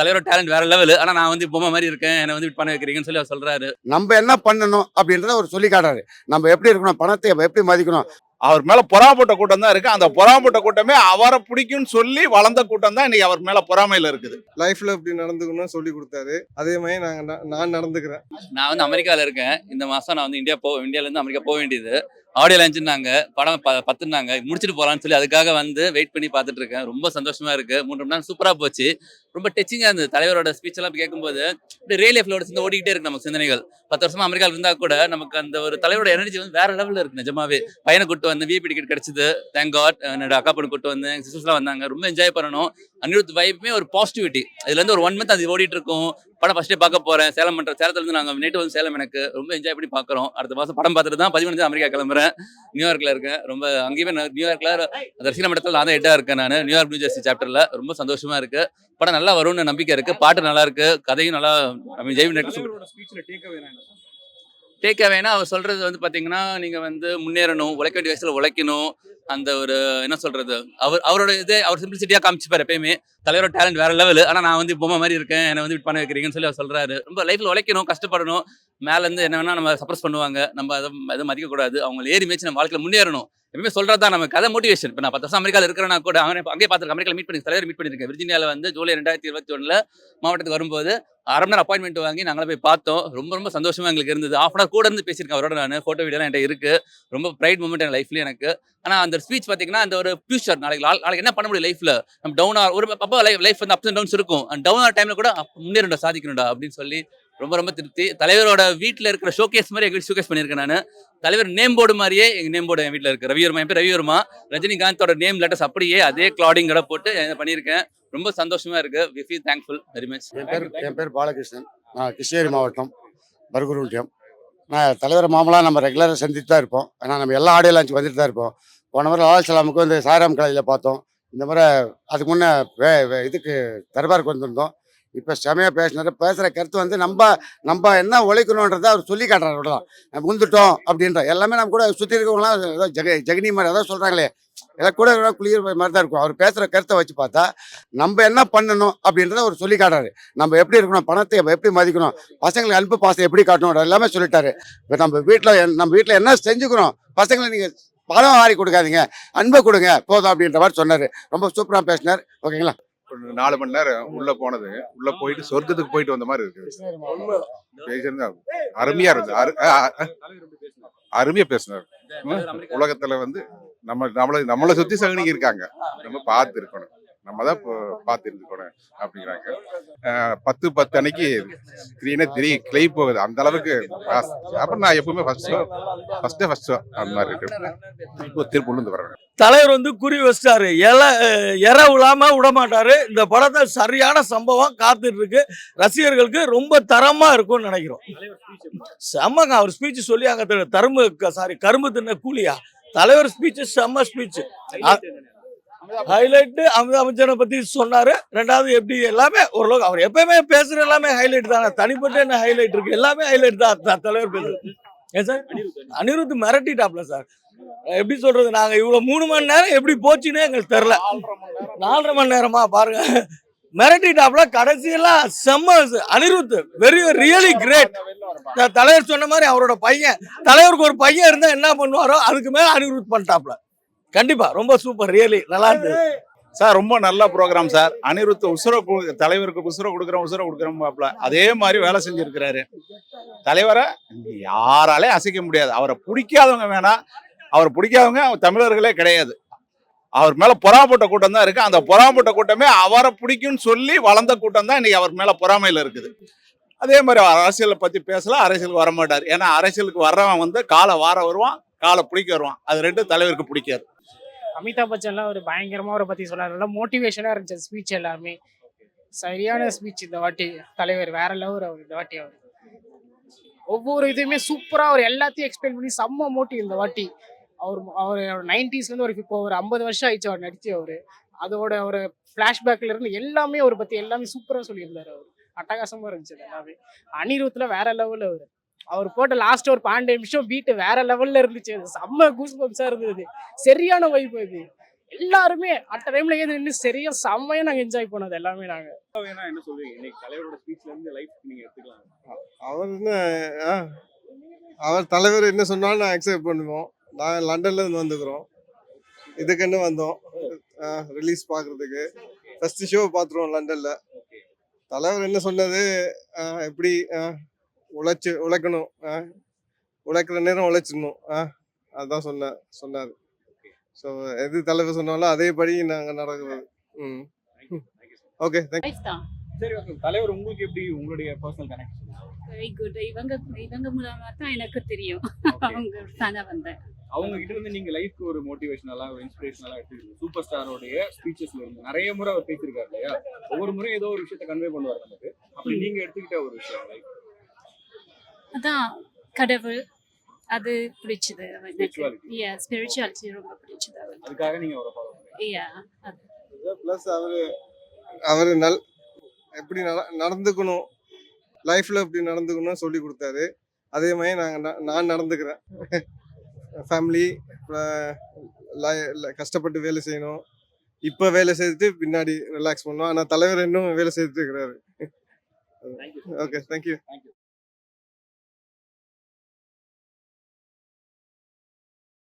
தலைவரோட டேலண்ட் வேற லெவல் ஆனா நான் வந்து பொம்மை மாதிரி இருக்கேன். என்ன வந்து பண்ண வைக்கிறீங்கன்னு சொல்லி அவர் சொல்றாரு. நம்ம என்ன பண்ணணும் அப்படின்றத அவர் சொல்லி காட்டுறாரு. நம்ம எப்படி இருக்கணும் பணத்தை எப்படி மதிக்கணும்? அவர் மேல பொறாமப்பட்ட கூட்டம் தான் இருக்கு. அந்த பொறாமப்பட்ட கூட்டமே அவரை பிடிக்கும்னு சொல்லி வளர்ந்த கூட்டம் தான் இன்னைக்கு அவர் மேல பொறாமையில இருக்குது. லைஃப்ல இப்படி நடந்துக்கணும்னு சொல்லி கொடுத்தாரு. அதே மாதிரி நாங்க நான் நடந்துக்கிறேன். நான் வந்து அமெரிக்கால இருக்கேன். இந்த மாசம் நான் வந்து இந்தியா போ இந்தியால இருந்து அமெரிக்கா போக வேண்டியது. ஆடியோ லான்ச்சுனாங்க படம் ப- பத்துனாங்க முடிச்சுட்டு போகலான்னு சொல்லி அதுக்காக வந்து வெயிட் பண்ணி பார்த்துட்டு இருக்கேன். ரொம்ப சந்தோஷமா இருக்கு. மூன்று மணி நேரம் சூப்பராக போச்சு. ரொம்ப டச்சிங்காக இருந்தது. தலைவரோட ஸ்பீச் எல்லாம் கேட்கும்போது ரியல் லைஃப்ல சேர்ந்து ஓடிக்கிட்டே இருக்கு நமக்கு சிந்தனைகள். பத்து வருஷமா அமெரிக்காவில் இருந்தா கூட நமக்கு அந்த ஒரு தலைவரோட எனர்ஜி வந்து வேற லெவலில் இருக்கு நிஜமாவே. பையனை கூட்டு வந்து விஐபி டிக்கெட் கிடைச்சது. தேங்க் காட் என்னோட அக்கா பொண்ணு கூட்டு வந்து சிஸ்டர்ஸ்லாம் வந்தாங்க. ரொம்ப என்ஜாய் பண்ணணும். அனிருத் வைப்புமே ஒரு பாசிட்டிவிட்டி இதுல இருந்து ஒரு ஒன் மந்த் அது ஓடிட்டு இருக்கும். படம் ஃபஸ்ட்டே பார்க்க போறேன். சேலம் பண்ணுற சேலத்துல இருந்து நாங்க நேற்று வந்து சேலம் எனக்கு ரொம்ப என்ஜாய் பண்ணி பார்க்குறோம். அடுத்த மாதம் படம் பார்த்துட்டு தான் பதிமூணு அமெரிக்கா கிளம்புறேன். நியூயார்க்கில் இருக்கேன். ரொம்ப அங்கேயுமே நான் நியூயார்க்ல அந்த ரசிகன மட்டத்தில் நான் தான் ஹெட்டாக இருக்கேன் நான். நியூயார்க் நியூ ஜெர்சி சாப்டர்ல ரொம்ப சந்தோஷமா இருக்கு. படம் நல்லா வரும்னு நம்பிக்கை இருக்கு. பாட்டு நல்லா இருக்கு. கதையும் நல்லா நம்ம ஜெய்வி டேக் அவேனா அவர் சொல்றது வந்து பாத்தீங்கன்னா நீங்க வந்து முன்னேறணும் உழைக்க வேண்டிய வயசுல உழைக்கணும். அந்த ஒரு என்ன சொல்றது அவர் அவரோட இதே அவர் சிம்பிளிசிட்டியா காமிச்சுப்பாரு எப்பயுமே. தலைவரோட டேலண்ட் வேற லெவல் ஆனா நான் வந்து பொம்மை மாதிரி இருக்கேன். என்ன வந்து பண்ண வைக்கிறீங்கன்னு சொல்லி அவர் சொல்றாரு. ரொம்ப லைஃப்ல உழைக்கணும் கஷ்டப்படணும். மேல இருந்து என்ன வேணா நம்ம சப்ரஸ் பண்ணுவாங்க. நம்ம அதை அதை மதிக்க கூடாது அவங்க ஏறி மேய்ச்சி நம்ம வாழ்க்கையில முன்னேறணும். எப்பவுமே சொல்றது தான் நமக்கு. அதை மோட்டிவேஷன் இப்போ நான் பத்து வருஷம் அமெரிக்காவில் இருக்கிறேன்னா கூட அங்கே அங்கேயே பார்த்துருக்கேன். அமெரிக்காவில் மீட் பண்ணி தலைவர் மீட் பண்ணியிருக்கேன். விர்ஜினியாவில் வந்து ஜூலை ரெண்டாயிரத்தி இருபத்தி ஒன்றில் மாவட்டத்துக்கு வரும்போது அரை மணி நேரம் அப்பாயின்மெண்ட் வாங்கி நாங்களே போய் பார்த்தோம். ரொம்ப ரொம்ப சந்தோஷமா எங்களுக்கு இருந்தது. ஆஃப் அன் கூட இருந்து பேசியிருக்கேன் அவரோட நான். ஃபோட்டோ வீடியோலாம் என்கிட்ட இருக்கு. ரொம்ப ப்ரைட் மூமெண்ட் என் லைஃப்லேயே எனக்கு. ஆனா அந்த ஸ்பீச் பாத்தீங்கன்னா அந்த ஒரு ஃபியூச்சர் நாளைக்கு நாள்- நாளைக்கு என்ன பண்ண முடியும் லைஃப்ல நம்ம டவுன் ஒரு அப்போ லைஃப் லைஃப் வந்து அப்ஸ் அண்ட் டவுன்ஸ் இருக்கும். அண்ட் டவுன் ஆர் டைம்ல கூட அப்ப முன்னேறண்டா சாதிக்கணும்டா அப்படின்னு சொல்லி ரொம்ப ரொம்ப திருப்தி. தலைவரோட வீட்டில் இருக்கிற ஷோகேஸ் மாதிரி எங்கள் ஷோகேஸ் பண்ணியிருக்கேன் நான். தலைவர் நேம் போர்டு மாதிரியே எங்கள் நேம் போர்டு என் வீட்டில் இருக்கு. ரவிவர்மா என் பேர் ரவிவர்மா. ரஜினிகாந்தோட நேம் லெட்டர்ஸ் அப்படியே அதே கிளாடிங்கோட போட்டு இதை பண்ணியிருக்கேன். ரொம்ப சந்தோஷமா இருக்கு. We feel thankful very much என் பேர் என் பேர் பாலகிருஷ்ணன். நான் கிருஷ்ணகிரி மாவட்டம் பர்குருண்டியம் நான் தலைவர் மாமலாம் நம்ம ரெகுலராக சந்தித்து தான் இருப்போம். ஏன்னா நம்ம எல்லா ஆடியோ லான்ச் வந்துட்டு தான் இருப்போம். போன முறை லால் சலாமுக்கு வந்து சாய்ராம் கலையில் பார்த்தோம். இந்த முறை அதுக்கு முன்னே இதுக்கு தர்பாருக்கு வந்திருந்தோம். இப்போ செமையாக பேசினார். பேசுகிற கருத்து வந்து நம்ம நம்ம என்ன உழைக்கணுன்றதை அவர் சொல்லி காட்டுறாரு அவ்வளோதான் நம்ம முந்துட்டோம் அப்படின்ற எல்லாமே நம்ம கூட சுற்றி இருக்கவங்களாம் ஏதோ ஜெக ஜெகனி மாதிரி ஏதோ சொல்கிறாங்களே ஏதோ கூட குளிர் மாதிரி தான் இருக்கும். அவர் பேசுகிற கருத்தை வச்சு பார்த்தா நம்ம என்ன பண்ணணும் அப்படின்றத அவர் சொல்லி காட்டுறாரு நம்ம எப்படி இருக்கணும் பணத்தை எப்படி மதிக்கணும் பசங்களுக்கு அன்பு பாசம் எப்படி காட்டணும் எல்லாமே சொல்லிட்டாரு. இப்போ நம்ம வீட்டில் நம்ம வீட்டில் என்ன செஞ்சுக்கிறோம்? பசங்களை நீங்கள் பணம் வாரி கொடுக்காதீங்க அன்பை கொடுங்க போதும் அப்படின்ற மாதிரி சொன்னார். ரொம்ப சூப்பராக பேசினார். ஓகேங்களா? நாலு மணி நேரம் உள்ள போனது. உள்ள போயிட்டு சொர்க்கத்துக்கு போயிட்டு வந்த மாதிரி இருக்கு பேசுறது அருமையா இருந்தது. அருமையா பேசினார். உலகத்துல வந்து நம்ம நம்மள நம்மளை சுத்தி சகனிக்கு இருக்காங்க. நம்ம பார்த்து இருக்கணும் நம்ம தான் பார்த்து இருந்துக்கணும் அப்படிங்கிறாங்க. பத்து பத்து அன்னைக்கு திடீர்னு திரி கிளை போகுது. அந்த அளவுக்கு அப்புறம் நான் எப்பவுமே ஃபர்ஸ்ட் ஃபர்ஸ்ட் ஃபர்ஸ்ட் அந்த மாதிரி இருக்கு. இப்போ திருப்பூர்லேருந்து வர்றேன். தலைவர் வந்து குறி வச்சிட்டாரு. இல இற விழாம விட மாட்டாரு இந்த படத்தை சரியான சம்பவம் காத்துட்டு இருக்கு ரசிகர்களுக்கு ரொம்ப தரமா இருக்கும்னு நினைக்கிறோம். செம்மங்க அவர் ஸ்பீச் சொல்லி அங்க தரும்பு சாரி கரும்பு தின்ன கூலியா? தலைவர் ஸ்பீச் செம்ம ஸ்பீச் ஹைலைட் அமிதாப் பச்சனை பத்தி சொன்னாரு. ரெண்டாவது எப்படி எல்லாமே ஓரளவுக்கு அவர் எப்பயுமே பேசுற எல்லாமே ஹைலைட் தானே. தனிப்பட்ட என்ன ஹைலைட் இருக்கு? எல்லாமே ஹைலைட் தான். தலைவர் பேசுறது. ஏன் சார்? அனிருத் மிரட்டிட்டாப்ல சார். எப்படி சொல்றது? நாங்க இவ்வளவு மூணு மணி நேரம் எப்படி போச்சுன்னே எங்களுக்கு தெரியல. நாலரை மணி நேரமா. பாருங்க. மிரட்டிட்டாப்ல கடைசியெல்லாம் செம்ம அனிருத் வெரி ரியலி கிரேட் தலைவர் சொன்ன மாதிரி அவரோட பையன். தலைவருக்கு ஒரு பையன் இருந்தா என்ன பண்ணுவாரோ அதுக்கு மேல அனிருத் பண்ணிட்டாப்ல. கண்டிப்பா. ரொம்ப சூப்பர் ரியலி நல்லா இருந்தது. சார் ரொம்ப நல்ல ப்ரோக்ராம் சார். அனிருத் உசுர தலைவருக்கு உசுர கொடுக்குறோம் உசுர கொடுக்குறோம் அதே மாதிரி வேலை செஞ்சிருக்கிறாரு. தலைவரை யாராலே அசைக்க முடியாது. அவரை பிடிக்காதவங்க வேணா அவரை பிடிக்காதவங்க அவங்க தமிழர்களே கிடையாது. அவர் மேல பொறாமப்பட்ட கூட்டம் தான் இருக்கு. அந்த பொறாமப்பட்ட கூட்டமே அவரை பிடிக்கும்னு சொல்லி வளர்ந்த கூட்டம் தான் இன்னைக்கு அவர் மேல பொறாமையில இருக்குது. அதே மாதிரி அவர் அரசியலை பத்தி பேசலாம் அரசியலுக்கு வர மாட்டார் ஏன்னா அரசியலுக்கு வர்றவன் வந்து காலை வார வருவான் காலை பிடிக்க வருவான். அது ரெண்டும் தலைவருக்கு பிடிக்காது. அமிதாப் பச்சன்லாம் ஒரு பயங்கரமாக அவரை பற்றி சொன்னார் நல்லா மோட்டிவேஷனாக இருந்துச்சு ஸ்பீச் எல்லாமே சரியான ஸ்பீச் இந்த வாட்டி தலைவர் வேற லெவல் அவர் இந்த வாட்டி அவர். ஒவ்வொரு இதுவுமே சூப்பராக அவர் எல்லாத்தையும் எக்ஸ்பிளைன் பண்ணி செம்ம மோட்டிவ் இந்த வாட்டி. அவர் அவர் நைன்டிஸ்லேருந்து ஒரு இப்போ ஒரு ஐம்பது வருஷம் ஆயிடுச்சு அவர் நடிச்சு அவர். அதோட ஒரு ஃப்ளாஷ்பேக்கில் இருந்து எல்லாமே அவரை பற்றி எல்லாமே சூப்பராக சொல்லியிருந்தாரு அவர். அட்டகாசமாக இருந்துச்சு எல்லாமே. அனிருத்தில் வேற லெவலில் அவர். அவர் போட்ட லாஸ்ட் ஒரு பன்னெண்டு நிமிஷம் பீட்டு வேற லெவல்ல இருந்துச்சு. அது செம்ம கூஸ் பம்ஸா இருந்தது சரியான வைப் அது எல்லாருமே அட்ட டைம்ல ஏது நின்று சரியா செம்மையா நாங்க என்ஜாய் பண்ணது எல்லாமே நாங்க. என்ன சொல்றீங்க? இன்னைக்கு தலைவரோட ஸ்பீச்ல இருந்து லைஃப் நீங்க எடுத்துக்கலாம். அவர் என்ன ஆ, அவர் தலைவர் என்ன சொன்னாலும் நான் அக்செப்ட் பண்ணுவோம். நான் லண்டன்ல இருந்து வந்துக்கிறோம். இதுக்குன்னு வந்தோம்? ரிலீஸ் பார்க்கறதுக்கு ஃபர்ஸ்ட் ஷோ பார்த்துருவோம் லண்டன்ல தலைவர் என்ன சொன்னது? ஆ, எப்படி ஆ, உழைச்சு உழைக்கணும். ஆ, உழைக்கிற நேரம் உழைச்சிடணும் ஆ, அதான் சொன்ன சொன்னார். ஸோ எது தலைவர் சொன்னாலும் அதேபடி நாங்கள் நடக்கிறது. ம். ஓகே தேங்க் லைஃப் தான். சரி ஓகே தலைவர் உங்களுக்கு எப்படி உங்களுடைய பர்சனல் கனெக்ஷன் வெரி குட் இவங்க இவங்க மூலமா தான் எனக்கு தெரியும். அவங்க தானே வந்தேன். அவங்க கிட்ட இருந்து நீங்க லைஃப்க்கு ஒரு மோட்டிவேஷனலா ஒரு இன்ஸ்பிரேஷனலா எடுத்துக்கீங்க சூப்பர் ஸ்டாரோடைய ஸ்பீச்சஸ்ல இருந்து நிறைய முறை அவர் பேசியிருக்காரு இல்லையா? ஒவ்வொரு முறையும் ஏதோ ஒரு விஷயத்தை கன்வே பண்ணுவார் நமக்கு. அப்படி நீங்க எடுத்துக்கிட்ட ஒரு விஷயம் லைஃப் அதான் கடவுள் அது பிடிச்சது எனக்கு Spirituality. யா ஸ்பிரிச்சுவாலிட்டி ரொம்ப பிடிச்சது அதுக்காக நீங்க அவரை ஃபாலோ பண்ணுங்க. யா அது. ப்ளஸ் அவரு அவரு நல் எப்படி நட நடந்துக்கணும் லைஃப்ல எப்படி நடந்துக்கணும் சொல்லி கொடுத்தாரு. அதே மாதிரி நாங்கள் நான் நடந்துக்கிறேன். ஃபேமிலி கஷ்டப்பட்டு வேலை செய்யணும். இப்போ வேலை செய்துட்டு பின்னாடி ரிலாக்ஸ் பண்ணுவோம் ஆனால் தலைவர் இன்னும் வேலை செய்துட்டு இருக்கிறாரு. Okay thank you